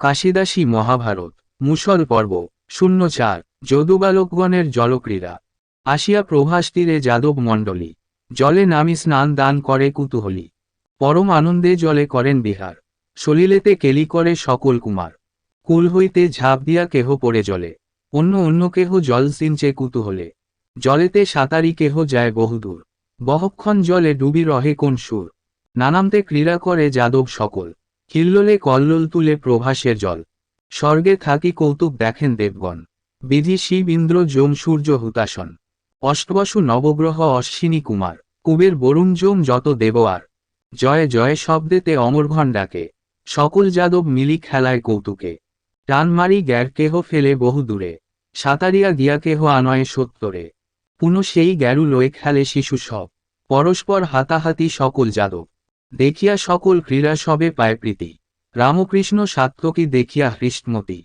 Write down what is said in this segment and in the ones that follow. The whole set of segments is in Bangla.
কাশিদাসী মহাভারত, মুসল পর্ব, শূন্য চার, যদুবালকগণের জলক্রীড়া। আসিয়া প্রভাস তীরে যাদব মণ্ডলী, জলে নামি স্নান দান করে কুতূহলী। পরম আনন্দে জলে করেন বিহার, সলিলেতে কেলি করে সকল কুমার। কুল হইতে ঝাঁপ দিয়া কেহ পড়ে জলে, অন্য অন্য কেহ জল সিঞ্চে কুতুহলে। জলেতে সাঁতারি কেহ যায় বহুদূর, বহক্ষণ জলে ডুবি রহে কোন সুর। নানামতে ক্রীড়া করে যাদব সকল। হিল্লোলে কল্লোল তুলে প্রভাসের জল। স্বর্গে থাকি কৌতুক দেখেন দেবগণ। বিধি শিব ইন্দ্র যোম সূর্য হুতাসন অষ্টবসু নবগ্রহ অশ্বিনী কুমার। কুবের বরুণ যোম যত দেবয়ার। জয় জয় শব্দেতে অমরঘন ডাকে। সকল যাদব মিলি খেলায় কৌতুকে। টান মারি গ্যার কেহ ফেলে বহু দূরে। সাঁতারিয়া গিয়া কেহ আনয়ে সত্তরে। পুনঃ সেই গ্যারু লয়ে খেলে শিশু সব। পরস্পর হাতাহাতি সকল যাদব। দেখিয়া সকল ক্রীড়া সবে পায় প্রীতি। রামকৃষ্ণ সাত্তকী দেখিয়া হৃষ্টমতি।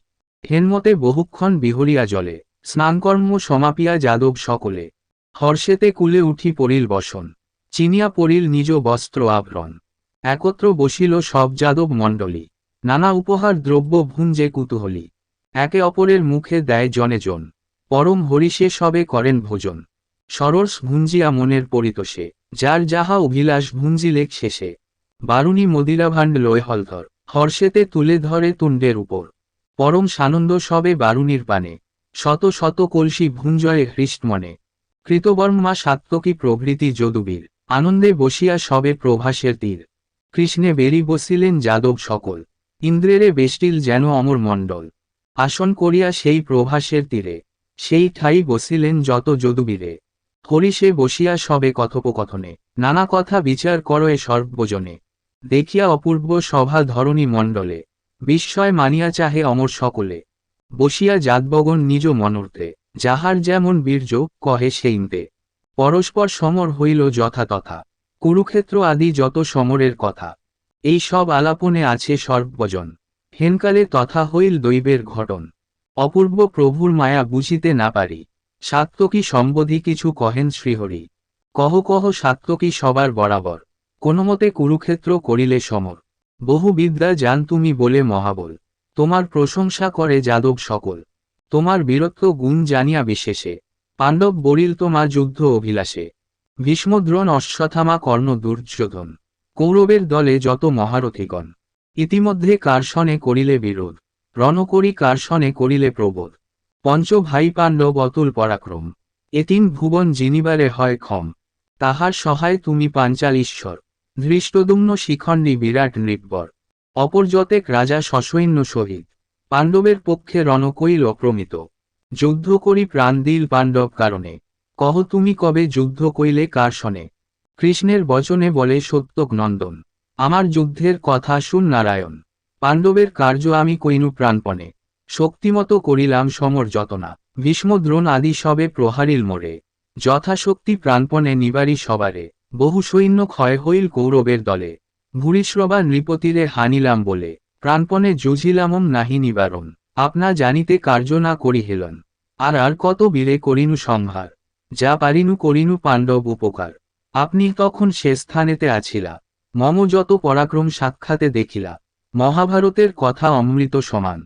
হেনমতে বহুক্ষণ বিহরিয়া জলে, স্নানকর্ম সমাপিয়া যাদব সকলে। হর্ষেতে কুলে উঠি পড়িল বসন, চিনিয়া পড়িল নিজ বস্ত্র আভরণ একত্র বসিল সব যাদব মণ্ডলী। নানা উপহার দ্রব্য ভুঞ্জে কুতূহলী। একে অপরের মুখে দেয় জনে জন। পরম হরিষে সবে করেন ভোজন। সরস ভুঞ্জিয়া মনের পরিতোষে। যার যাহা অভিলাষ ভুঞ্জিলেক শেষে, বারুণী মদিরাভাণ্ড লয় হলধর, হর্ষেতে তুলে ধরে তুণ্ডের উপর। পরম সানন্দ সবে বারুণীর পানে, শত শত কলসি ভুঞ্জয়ে হৃষ্টমনে কৃতবর্মা সাত্তকী প্রভৃতি যদুবীর, আনন্দে বসিয়া সবে প্রভাসের তীর। কৃষ্ণে বেরি বসিলেন যাদব সকল, ইন্দ্রেরে বেষ্টিল যেন অমর মণ্ডল। আসন করিয়া সেই প্রভাসের তীরে, সেই ঠাই বসিলেন যত যদুবীরে। হরিষে বসিয়া সবে কথোপকথনে। নানা কথা বিচার করয়ে সর্বজনে। দেখিয়া অপূর্ব সভা ধরণী মণ্ডলে। বিস্ময় মানিয়া চাহে অমর সকলে। বসিয়া জাতবগণ নিজ মনর্তে যাহার যেমন বীর্য, কহে সেইমতে পরস্পর সমর হইল যথাতথা কুরুক্ষেত্র আদি যত সমরের কথা। এই সব আলাপনে আছে সর্বজন। হেনকালে তথা হইল দৈবের ঘটন। অপূর্ব প্রভুর মায়া বুঝিতে না পারি। সাত্তকী সম্বোধি কিছু কহেন শ্রীহরি। কহ কহ সাত্তকী সবার বরাবর। কোনোমতে কুরুক্ষেত্র করিলে সমর। বহু বিদ্যা জান তুমি বলে মহাবল। তোমার প্রশংসা করে যাদব সকল। তোমার বীরত্ব গুণ জানিয়া বিশেষে। পাণ্ডব বরিল তোমা যুদ্ধ অভিলাষে। ভীষ্মদ্রোণ অশ্বথামা কর্ণ দুর্যোধন। কৌরবের দলে যত মহারথীগণ। ইতিমধ্যে কার্ষণে করিলে বিরোধ। রণকরি কার্ষণে করিলে প্রবোধ। পঞ্চ ভাই পাণ্ডব অতুল পরাক্রম। এতিম ভুবন জিনিবারে হয় ক্ষম। তাহার সহায় তুমি পাঞ্চাল ঈশ্বর ধৃষ্টদুম্ন শিখণ্ডী বিরাট নৃপবর অপরযতেক রাজা সসৈন্য শহীদ। পাণ্ডবের পক্ষে রণকৈল অপ্রমিত। যুদ্ধ করি প্রাণ দিল পাণ্ডব কারণে। কহ তুমি কবে যুদ্ধ কইলে কার শনে কৃষ্ণের বচনে বলে সত্যক নন্দন। আমার যুদ্ধের কথা শুন নারায়ণ। পাণ্ডবের কার্য আমি কইনু প্রাণপণে। শক্তিমত করিলাম সমর যতনা। ভীষ্মদ্রোণ আদি সবে প্রহারিল মোরে। যথাশক্তি প্রাণপণে নিবারি সবারে। বহু সৈন্য ক্ষয় হইল কৌরবের দলে। ভূরিশ্রবা নৃপতিরে হানিলাম বলে। প্রাণপণে জুঝিলামম নাহি নিবারণ। আপনা জানিতে কার্য না করি হেলন আর আর কত বীরে করিনু সংহার। যা পারিনু করিনু পাণ্ডব উপকার। আপনি তখন সে স্থানেতে আছিলা। মম যত পরাক্রম সাক্ষাতে দেখিলা। মহাভারতের কথা অমৃত সমান।